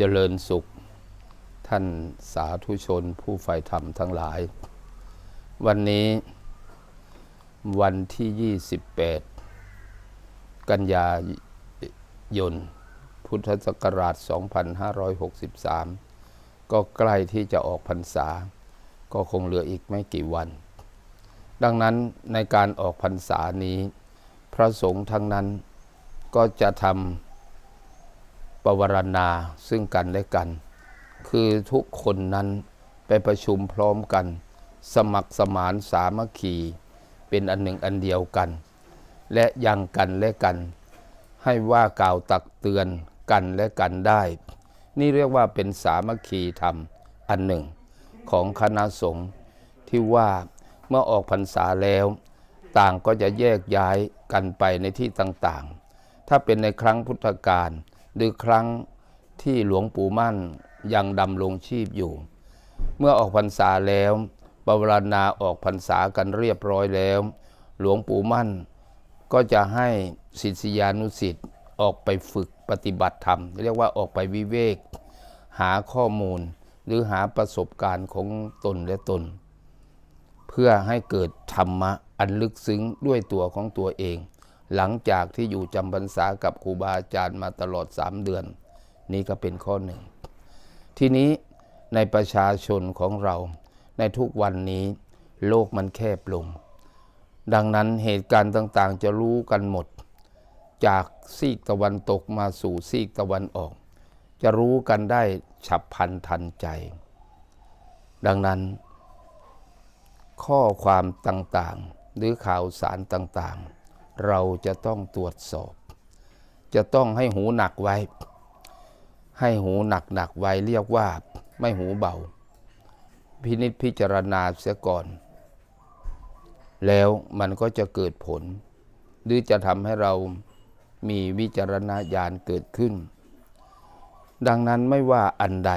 เจริญสุข ท่านสาธุชนผู้ใฝ่ธรรมทั้งหลาย วันนี้วันที่ 28 กันยายน พุทธศักราช 2563 ก็ใกล้ที่จะออกพรรษา ก็คงเหลืออีกไม่กี่วัน ดังนั้นในการออกพรรษานี้ พระสงฆ์ทั้งนั้นก็จะทำ ปวารณาซึ่งกันและกัน คือทุกคนนั้นไปประชุมพร้อมกัน สมัครสมานสามัคคี เป็นอันหนึ่งอันเดียวกัน และยังกันและกัน ให้ว่ากล่าวตักเตือนกันและกันได้ นี่เรียกว่าเป็นสามัคคีธรรมอันหนึ่ง ของคณะสงฆ์ที่ว่าเมื่อออกพรรษาแล้ว ต่างก็จะแยกย้ายกันไปในที่ต่างๆ ถ้าเป็นในครั้งพุทธกาล หรือครั้งที่หลวงปู่มั่นยังดำรงชีพอยู่ เมื่อออกพรรษาแล้วปวารณาออกพรรษากันเรียบร้อยแล้ว หลวงปู่มั่น ก็จะให้ศิษยานุศิษย์ออกไปฝึกปฏิบัติธรรม เรียกว่าออกไปวิเวก หาข้อมูลหรือหาประสบการณ์ของตนและตน เพื่อให้เกิดธรรมะอันลึกซึ้งด้วยตัวของตัวเอง หลังจากที่อยู่จำพรรษากับครูบาอาจารย์มาตลอดสามเดือน นี่ก็เป็นข้อหนึ่ง ทีนี้ในประชาชนของเรา ในทุกวันนี้ โลกมันแคบลง ดังนั้นเหตุการณ์ต่างๆ จะรู้กันหมด จากซีกตะวันตกมาสู่ซีกตะวันออก จะรู้กันได้ฉับพลันทันใจ ดังนั้น ข้อความต่างๆ หรือข่าวสารต่างๆ เราจะต้องตรวจสอบ จะต้องให้หูหนักไว้ ให้หูหนักหนักๆไว้เรียกว่าไม่หูเบา พินิจพิจารณาเสียก่อน แล้วมันก็จะเกิดผล หรือจะทำให้เรามีวิจารณญาณเกิดขึ้น ดังนั้นไม่ว่าอันใด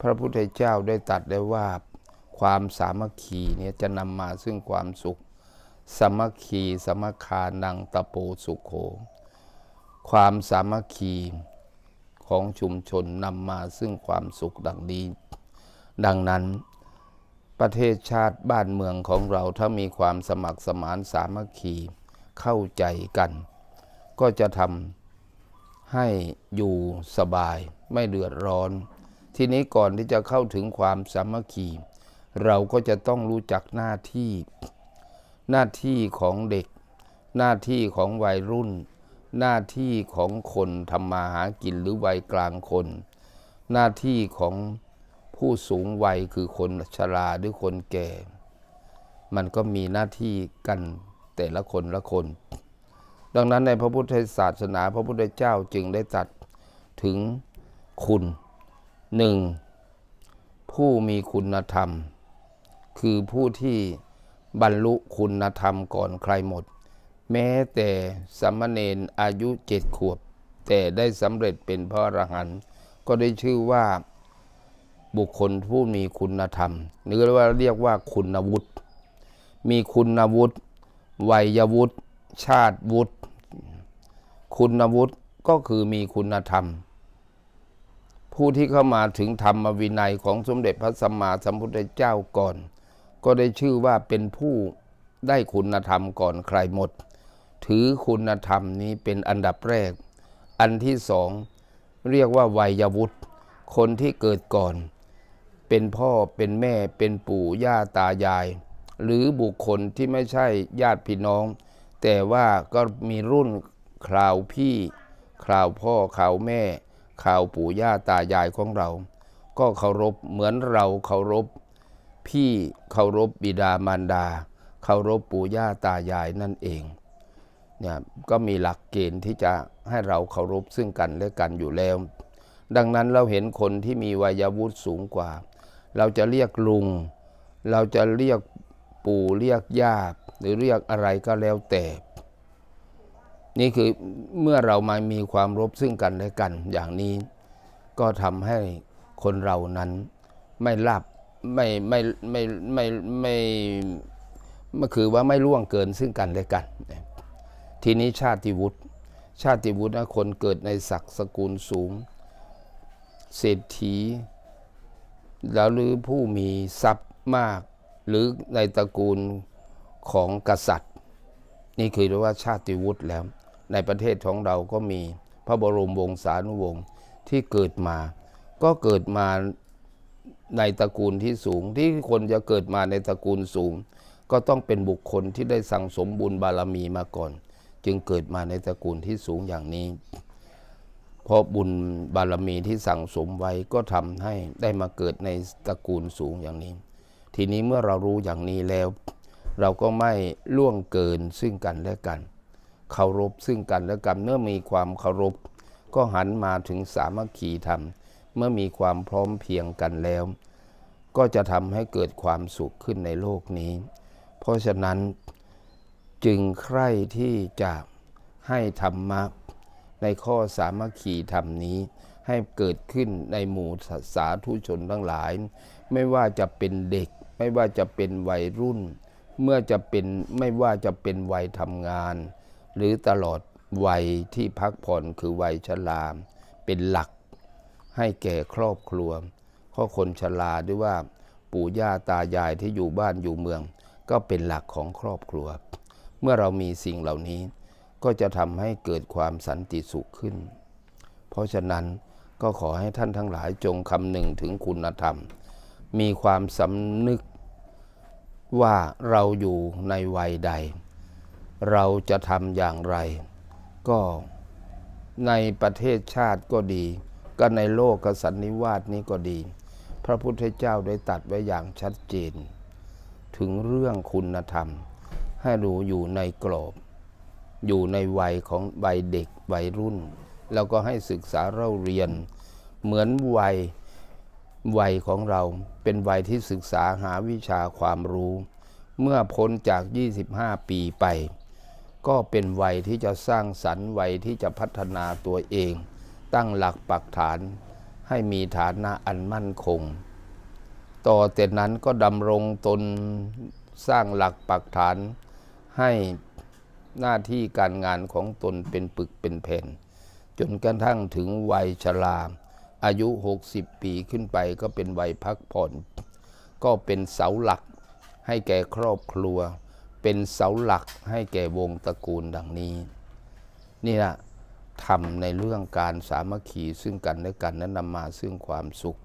พระพุทธเจ้าได้ตัดได้ว่าความสามัคคีเนี่ยจะนำมาซึ่งความสุข สมัคคีสมัคคานังตะโปสุขโข ความสามัคคีของชุมชนนำมาซึ่งความสุขดังนี้ ดังนั้น ประเทศชาติบ้านเมืองของเราถ้ามีความสมัครสมานสามัคคีเข้าใจกัน ก็จะทำให้อยู่สบายไม่เดือดร้อน ทีนี้ก่อนที่จะเข้าถึงความสามัคคี เราก็จะต้องรู้จักหน้าที่ หน้าที่ของเด็ก หน้าที่ของวัยรุ่น หน้าที่ของคนทำมาหากินหรือวัยกลางคน หน้าที่ของผู้สูงวัยคือคนชราหรือคนแก่ มันก็มีหน้าที่กันแต่ละคนละคน ดังนั้นในพระพุทธศาสนา พระพุทธเจ้าจึงได้ตัดถึงคุณหนึ่งผู้มีคุณธรรม คือผู้ที่ บรรลุคุณธรรมก่อนใครหมด แม้แต่สามเณรอายุเจ็ดขวบ แต่ได้สำเร็จเป็นพระอรหันต์ก็ได้ชื่อว่าบุคคลผู้มีคุณธรรมหรือว่าเรียกว่าคุณวุฒิมีคุณวุฒิวัยวุฒิชาติวุฒิคุณวุฒิก็คือมีคุณธรรม ผู้ที่เข้ามาถึงธรรมวินัยของสมเด็จพระสัมมาสัมพุทธเจ้าก่อน ก็ได้ชื่อว่าเป็นผู้ได้คุณธรรมก่อนใครหมด ถือคุณธรรมนี้เป็นอันดับแรก อันที่สองเรียกว่าวัยวุฒิคนที่เกิดก่อน เป็นพ่อเป็นแม่เป็นปู่ย่าตายาย หรือบุคคลที่ไม่ใช่ญาติพี่น้อง แต่ว่าก็มีรุ่นคราวพี่คราวพ่อคราวแม่คราวปู่ย่าตายายของเรา ก็เคารพเหมือนเราเคารพ พี่เคารพบิดามารดา เคารพปู่ย่าตายายนั่นเองเนี่ยก็มีหลักเกณฑ์ที่จะให้เราเคารพซึ่งกันและกันอยู่แล้ว ดังนั้นเราเห็นคนที่มีวัยวุฒิสูงกว่า เราจะเรียกลุง เราจะเรียกปู่เรียกย่าหรือเรียกอะไรก็แล้วแต่ นี่คือเมื่อเรามามีความรบซึ่งกันและกันอย่างนี้ ก็ทำให้คนเรานั้นไม่ลับ ไม่ไม่ไม่ไม่ไม่ไม่คือว่าไม่ล่วงเกินซึ่งกันและกัน ทีนี้ชาติวุฒิชาติวุฒินะคนเกิดในศักดิ์สกุลสูง เศรษฐี แล้วหรือผู้มีทรัพย์มาก หรือในตระกูลของกษัตริย์ นี่คือเรียกว่าชาติวุฒิแล้ว ในประเทศของเราก็มีพระบรมวงศานุวงศ์ที่เกิดมา ก็เกิดมา ในตระกูลที่สูงที่คนจะเกิดมาในตระกูลสูง ก็ต้องเป็นบุคคลที่ได้สั่งสมบุญบารมีมาก่อน จึงเกิดมาในตระกูลที่สูงอย่างนี้ เพราะบุญบารมีที่สั่งสมไว้ก็ทำให้ได้มาเกิดในตระกูลสูงอย่างนี้ ทีนี้เมื่อเรารู้อย่างนี้แล้ว เราก็ไม่ล่วงเกินซึ่งกันและกันเคารพซึ่งกันและกันเมื่อมีความเคารพก็หันมาถึงสามัคคีธรรม เมื่อมีความพร้อมเพียงกันแล้ว ก็จะทำให้เกิดความสุขขึ้นในโลกนี้ เพราะฉะนั้นจึงใคร่ที่จะให้ธรรมะในข้อสามัคคีธรรมนี้ให้เกิดขึ้นในหมู่สาธุชนทั้งหลาย ไม่ว่าจะเป็นเด็ก ไม่ว่าจะเป็นวัยรุ่น เมื่อจะเป็นไม่ว่าจะเป็นวัยทำงาน หรือตลอดวัยที่พักผ่อนคือวัยชราเป็นหลัก ให้แก่ครอบครัวเพราะคนชราด้วยว่าปู่ย่าตายายที่อยู่บ้านอยู่เมือง ก็เป็นหลักของครอบครัว เมื่อเรามีสิ่งเหล่านี้ ก็จะทำให้เกิดความสันติสุขขึ้น เพราะฉะนั้นก็ขอให้ท่านทั้งหลายจงคำหนึ่งถึงคุณธรรม มีความสำนึกว่าเราอยู่ในวัยใด เราจะทำอย่างไร ก็ในประเทศชาติก็ดี ก็ในโลกกสันนิวาสนี้ก็ดี พระพุทธเจ้าได้ตัดไว้อย่างชัดเจน ถึงเรื่องคุณธรรม ให้รู้อยู่ในกรอบ อยู่ในวัยของวัยเด็กวัยรุ่น แล้วก็ให้ศึกษาเล่าเรียน เหมือนวัยวัยของเราเป็นวัยที่ศึกษาหาวิชาความรู้ เมื่อพ้นจาก 25 ปีไป ก็เป็นวัยที่จะสร้างสรรค์วัยที่จะพัฒนาตัวเอง ตั้งหลักปักฐานให้มีฐานะอันมั่นคง ต่อแต่นั้นก็ดำรงตนสร้างหลักปักฐานให้หน้าที่การงานของตนเป็นปึกเป็นแผ่น จนกระทั่งถึงวัยชราอายุ 60 ปีขึ้นไปก็เป็นวัยพักผ่อน ก็เป็นเสาหลักให้แก่ครอบครัว เป็นเสาหลักให้แก่วงตระกูลดังนี้ นี่นะ ทำในเรื่องการสามัคคีซึ่งกันและกันนั้นนำมาซึ่งความสุข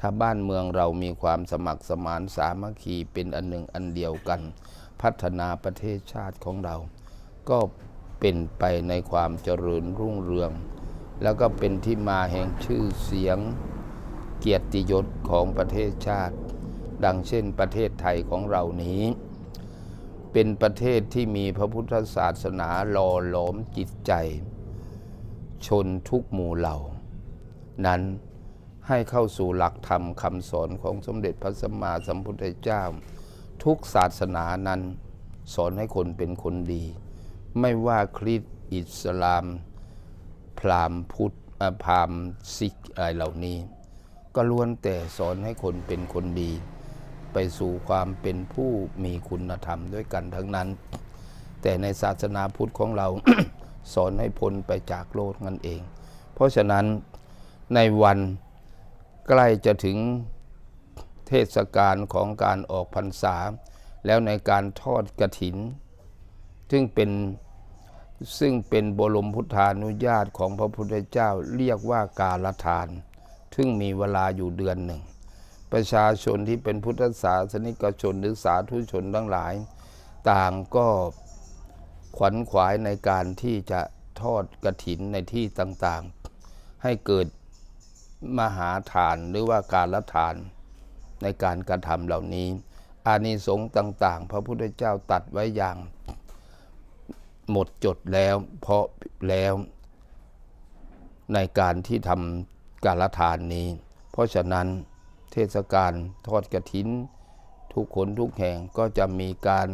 ถ้าบ้านเมืองเรามีความสมัครสมานสามัคคีเป็นอันหนึ่งอันเดียวกัน พัฒนาประเทศชาติของเรา ก็เป็นไปในความเจริญรุ่งเรือง แล้วก็เป็นที่มาแห่งชื่อเสียงเกียรติยศของประเทศชาติ ดังเช่นประเทศไทยของเรานี้ เป็นประเทศที่มีพระพุทธศาสนาหล่อหลอมจิตใจ ชนทุกหมู่เหล่า นั้นให้เข้าสู่หลักธรรมคำสอนของสมเด็จพระสัมมาสัมพุทธเจ้า ทุกศาสนานั้น สอนให้คนเป็นคนดี ไม่ว่าคริสต์อิสลาม พราหมณ์พุทธพราหมณ์ซิกอะไรเหล่านี้ ก็ล้วนแต่สอนให้คนเป็นคนดี ไปสู่ความเป็นผู้มีคุณธรรมด้วยกันทั้งนั้น แต่ในศาสนาพุทธของเรา สอนให้พ้นไปจากโลกนั่นเอง เพราะฉะนั้นในวันใกล้จะถึงเทศกาลของการออกพรรษา แล้วในการทอดกระถิน ซึ่งเป็นซึ่งเป็นบรมพุทธานุญาตของพระพุทธเจ้าเรียกว่ากาลทาน ซึ่งมีเวลาอยู่เดือนหนึ่ง ประชาชนที่เป็นพุทธศาสนิกชนหรือสาธุชนทั้งหลาย ต่างก็ ขวัญขวายในการที่จะทอดกระถินในที่ต่างๆ ให้เกิดมหาทานหรือว่าการละทานในการกระทำเหล่านี้ อานิสงส์ต่างๆ พระพุทธเจ้าตัดไว้อย่างหมดจดแล้วเพราะแล้วในการที่ทำการละทานนี้ เพราะฉะนั้นเทศกาลทอดกระถิน ทุกคนทุกแห่งก็จะมีการ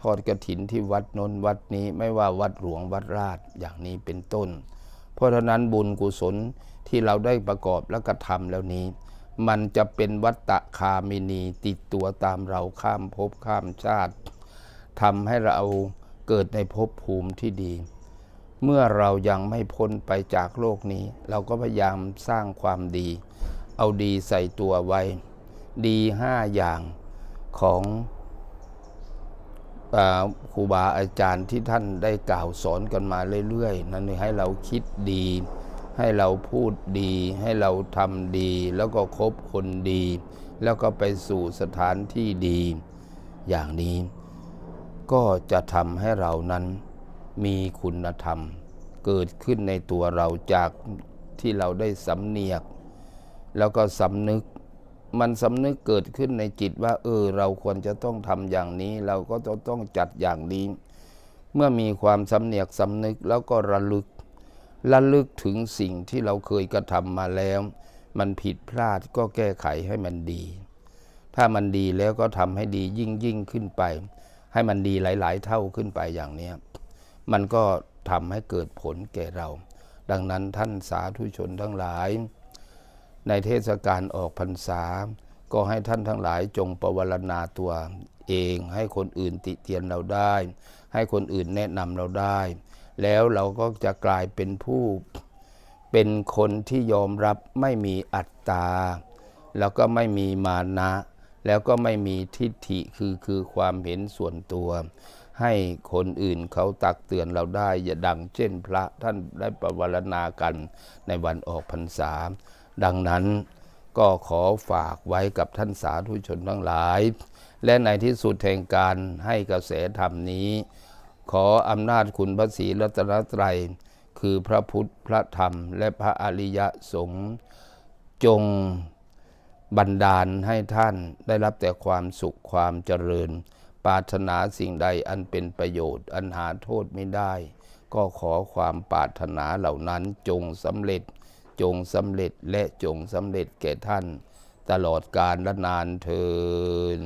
ทอดกระถินที่วัดนนวัดนี้ไม่ว่าวัดหลวงวัดราชอย่างนี้เป็นต้น เพราะฉะนั้นบุญกุศลที่เราได้ประกอบและกระทำแล้วนี้ มันจะเป็นวัตตะคามินีติดตัวตามเราข้ามภพข้ามชาติทำให้เราเกิดในภพภูมิที่ดี เมื่อเรายังไม่พ้นไปจากโลกนี้ เราก็พยายามสร้างความดี เอาดีใส่ตัวไว้ ดีห้าอย่างของ ครูบาอาจารย์ที่ท่านได้กล่าวสอนกันมาเรื่อยๆ นั่นให้เราคิดดี ให้เราพูดดี ให้เราทำดี แล้วก็คบคนดี แล้วก็ไปสู่สถานที่ดี อย่างนี้ ก็จะทำให้เรานั้นมีคุณธรรม เกิดขึ้นในตัวเราจากที่เราได้สำเนียก แล้วก็สำนึก มันสำนึกเกิดขึ้นในจิตว่า เออ เราควรจะต้องทำอย่างนี้ เราก็จะต้องจัดอย่างนี้ เมื่อมีความสำเนียกสำนึกแล้วก็ระลึก ระลึกถึงสิ่งที่เราเคยกระทำมาแล้ว มันผิดพลาดก็แก้ไขให้มันดี ถ้ามันดีแล้วก็ทำให้ดียิ่งยิ่งขึ้นไป ให้มันดีหลาย ๆ เท่าขึ้นไปอย่างนี้มันก็ทำให้เกิดผลแก่เรา ดังนั้นท่านสาธุชนทั้งหลาย ในเทศกาลออกพรรษา ก็ให้ท่านทั้งหลายจงประวรณาตัวเอง ให้คนอื่นติเตียนเราได้ ให้คนอื่นแนะนำเราได้ แล้วเราก็จะกลายเป็นผู้เป็นคนที่ยอมรับไม่มีอัตตา แล้วก็ไม่มีมานะ แล้วก็ไม่มีทิฏฐิคือคือความเห็นส่วนตัว ให้คนอื่นเขาตักเตือนเราได้ อย่าดังเช่นพระท่านได้ประวรณากันในวันออกพรรษา ดังนั้นก็ขอฝากไว้กับท่านสาธุชนทั้งหลาย และในที่สุดแห่งการให้กระแสธรรมนี้ ขออำนาจคุณพระศรีรัตนตรัย คือพระพุทธพระธรรม และพระอริยสงฆ์จงบันดาลให้ท่านได้รับแต่ความสุขความเจริญ ปรารถนาสิ่งใดอันเป็นประโยชน์ อันหาโทษไม่ได้ ก็ขอความปรารถนาเหล่านั้นจงสำเร็จ จงสำเร็จและจงสำเร็จแก่ท่าน ตลอดกาลและนานเทิน